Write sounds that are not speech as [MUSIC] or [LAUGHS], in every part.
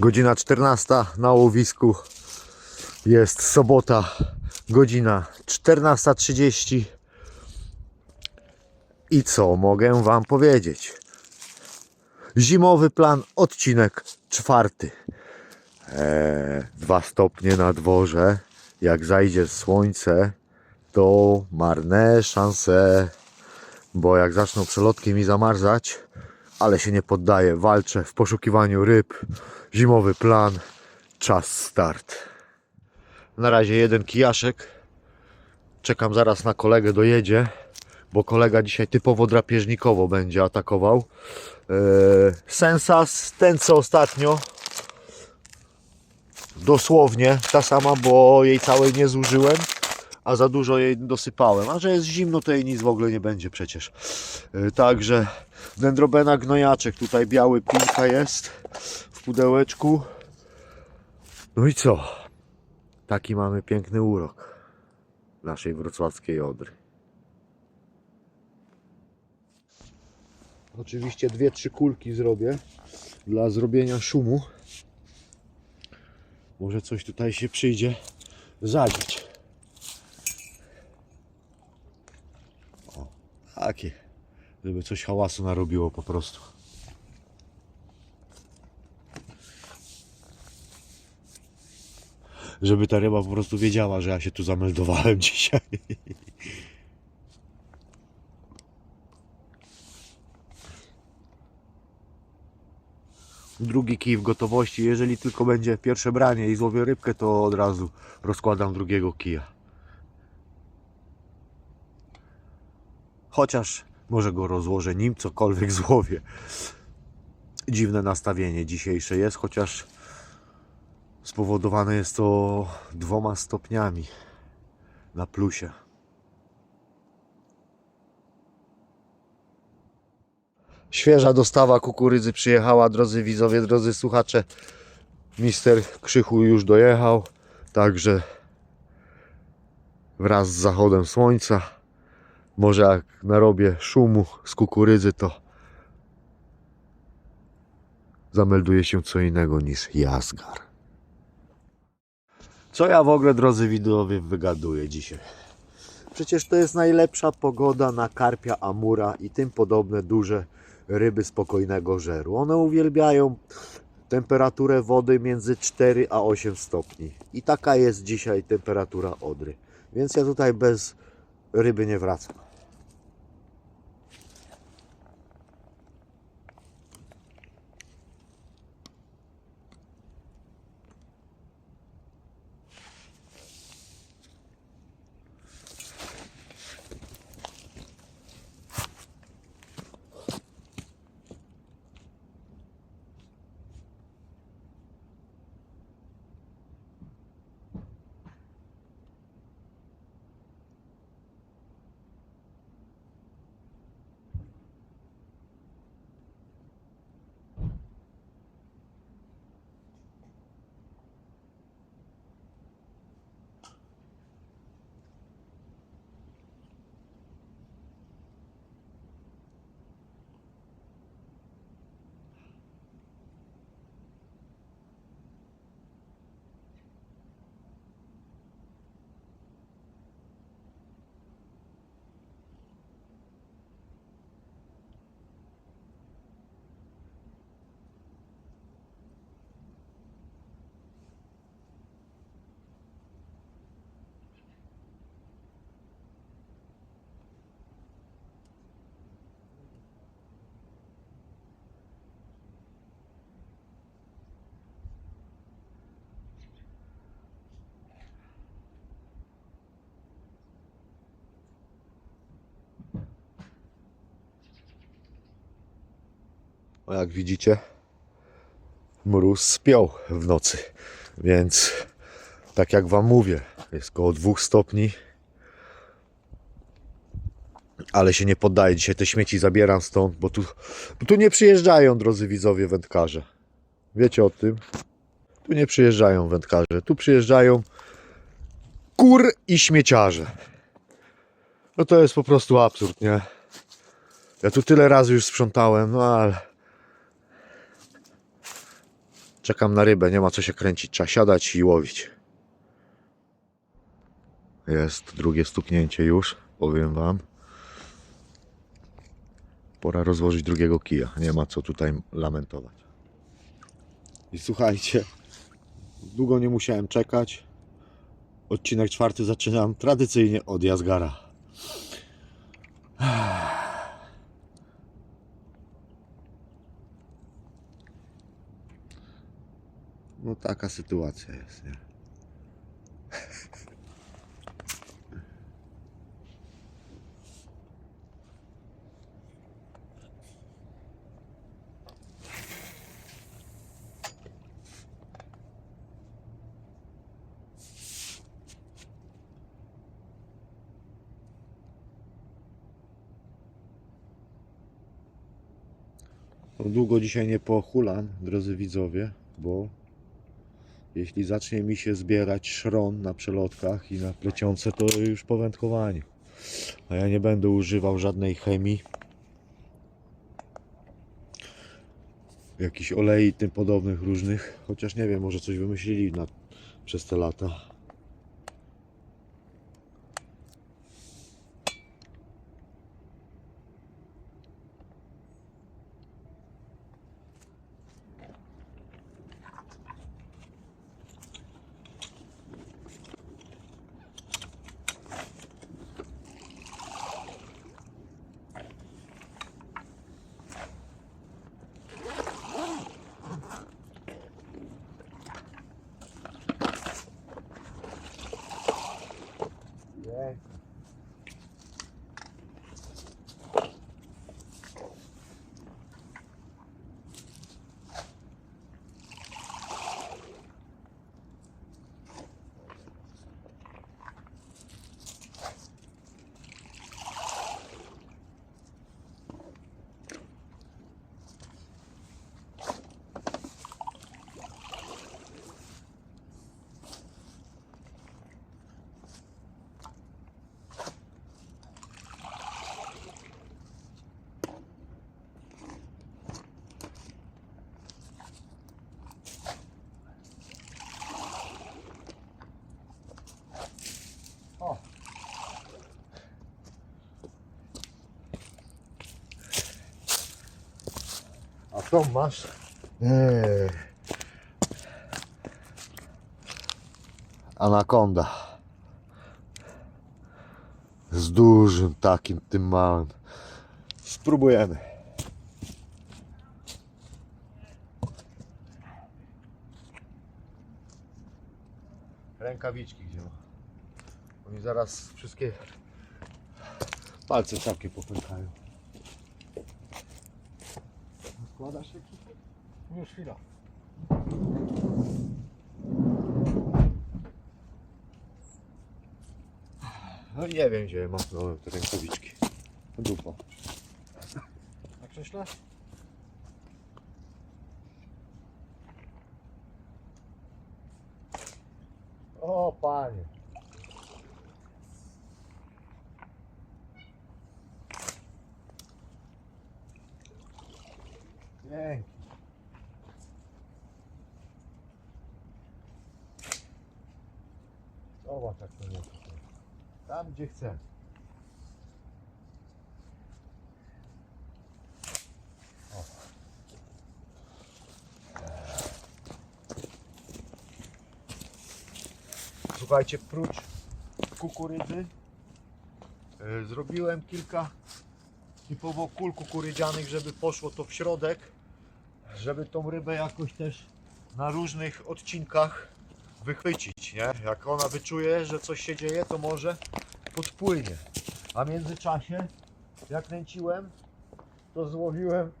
Godzina 14 na łowisku. Jest sobota, godzina 14.30. I co mogę Wam powiedzieć? Zimowy plan, odcinek czwarty. Eee, dwa stopnie na dworze. Jak zajdzie słońce, to marne szanse. Bo jak zaczną przelotki mi zamarzać, ale się nie poddaję, walczę w poszukiwaniu ryb. Zimowy plan, czas start. Na razie jeden kijaszek. Czekam zaraz na kolegę dojedzie, bo kolega dzisiaj typowo drapieżnikowo będzie atakował. Eee, Sensas, ten co ostatnio. Dosłownie ta sama, bo jej całej nie zużyłem, a za dużo jej dosypałem. A że jest zimno, to jej nic w ogóle nie będzie przecież. Eee, Także dendrobena gnojaczek, tutaj biały pinka jest w pudełeczku. No i co? Taki mamy piękny urok naszej wrocławskiej Odry. Oczywiście dwie, trzy kulki zrobię dla zrobienia szumu. Może coś tutaj się przyjdzie zadzieć. Takie, żeby coś hałasu narobiło po prostu. Żeby ta ryba po prostu wiedziała, że ja się tu zameldowałem [LAUGHS] dzisiaj. Drugi kij w gotowości. Jeżeli tylko będzie pierwsze branie i złowię rybkę, to od razu rozkładam drugiego kija. Chociaż może go rozłożę nim cokolwiek złowię. Dziwne nastawienie dzisiejsze jest, chociaż spowodowane jest to dwoma stopniami na plusie. Świeża dostawa kukurydzy przyjechała, drodzy widzowie, drodzy słuchacze. Mister Krzychu już dojechał, także wraz z zachodem słońca, może jak narobię szumu z kukurydzy, to zamelduje się co innego niż jazgar. Co ja w ogóle, drodzy widzowie, wygaduję dzisiaj? Przecież to jest najlepsza pogoda na karpia, amura i tym podobne duże ryby spokojnego żeru. One uwielbiają temperaturę wody między 4 a 8 stopni. I taka jest dzisiaj temperatura Odry. Więc ja tutaj bez ryby nie wracam. Jak widzicie, mróz spiął w nocy, więc tak jak Wam mówię, jest około 2 stopni, ale się nie poddaję. Dzisiaj te śmieci zabieram stąd, bo tu, bo tu nie przyjeżdżają, drodzy widzowie, wędkarze. Wiecie o tym? Tu nie przyjeżdżają wędkarze, tu przyjeżdżają kur i śmieciarze. No to jest po prostu absurd, nie? Ja tu tyle razy już sprzątałem, no ale Czekam na rybę, nie ma co się kręcić, trzeba siadać i łowić. Jest drugie stuknięcie już, powiem wam. Pora rozłożyć drugiego kija, nie ma co tutaj lamentować. I słuchajcie, długo nie musiałem czekać. Odcinek czwarty zaczynam tradycyjnie od Jazgara. No taka sytuacja jest, nie? No, Długo dzisiaj nie pochulam, drodzy widzowie, bo jeśli zacznie mi się zbierać szron na przelotkach i na plecionce, to już po wędkowaniu. A ja nie będę używał żadnej chemii. Jakichś olei tym podobnych różnych. Chociaż nie wiem, może coś wymyślili na, przez te lata. A co masz? Eee. Anakonda. Z dużym takim, tym małym. Spróbujemy. Rękawiczki gdzie ma? Oni zaraz wszystkie palce całkiem popękają. Składasz ekipę? Już chwila. No nie wiem gdzie machnąłem te rękawiczki. Dupa. Na krześle? O panie. Dzięki. Zobacz jak to nie Tam gdzie chcę. O. Słuchajcie, prócz kukurydzy e, zrobiłem kilka typowo kul kukurydzianych, żeby poszło to w środek, żeby tą rybę jakoś też na różnych odcinkach wychwycić, nie? Jak ona wyczuje, że coś się dzieje, to może podpłynie. A w międzyczasie, jak kręciłem, to złowiłem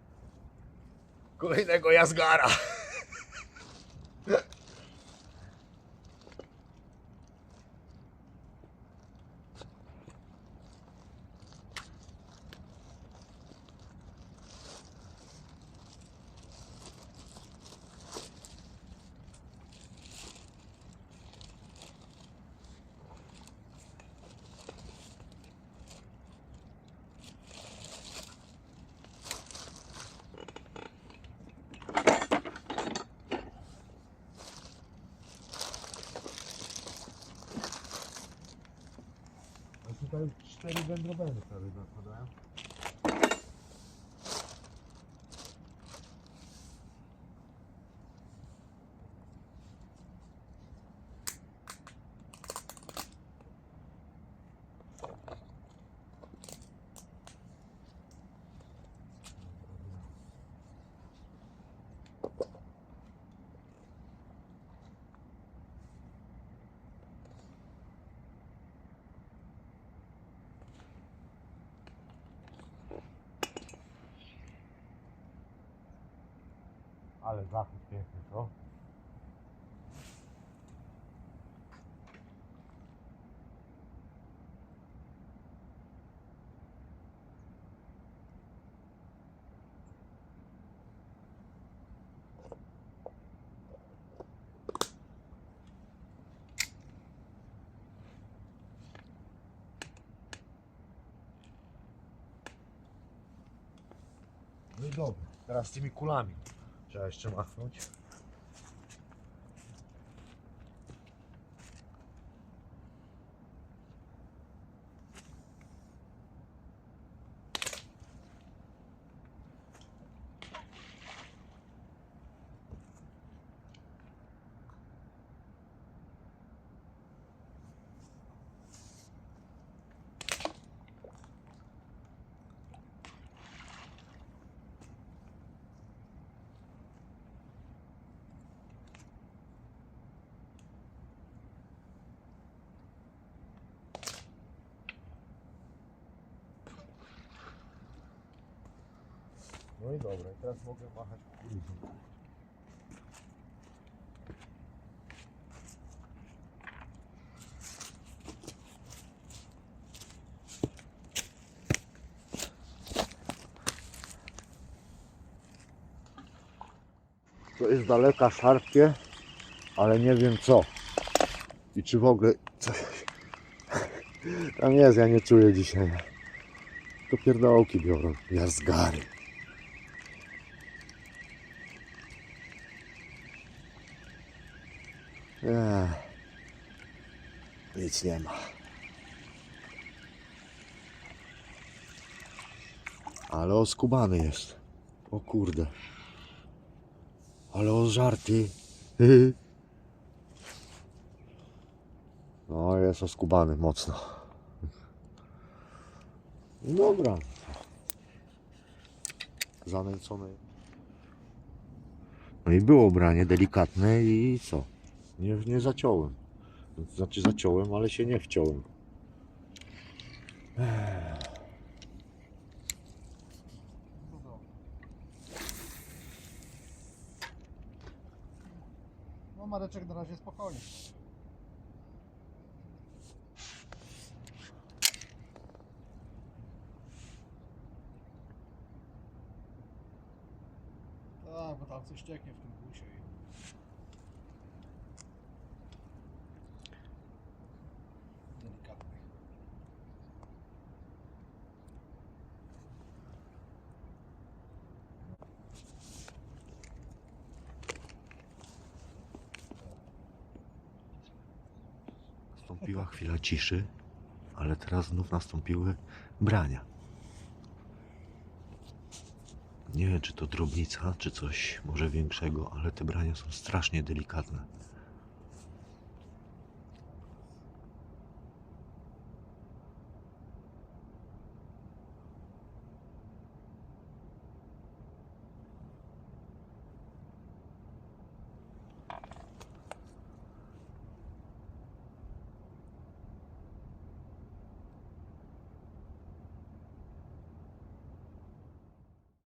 kolejnego jazgara. [LAUGHS] tutaj cztery wędrowędy prawie nakładają. Ale zachód piękny, co? No i dobra, teraz z tymi kulami. Trzeba jeszcze machnąć. Dobra, teraz mogę machać kukurydzą. To jest daleka szarpie, ale nie wiem co. I czy w ogóle coś tam jest, ja nie czuję dzisiaj. To pierdołki biorą, jarzgary. Nie ma. Ale oskubany jest. O kurde. Ale o żarty. [LAUGHS] No jest oskubany mocno. No Dobra. Zanęcony. No i było branie delikatne i co? Nie, nie zaciąłem. Znaczy zaciąłem, ale się nie wciąłem. No Mareczek na razie spokojnie. Tak, bo tam coś cieknie w tym busie. i- Delikatny. Nastąpiła chwila ciszy, ale teraz znów nastąpiły brania. Nie wiem, czy to drobnica, czy coś może większego, ale te brania są strasznie delikatne.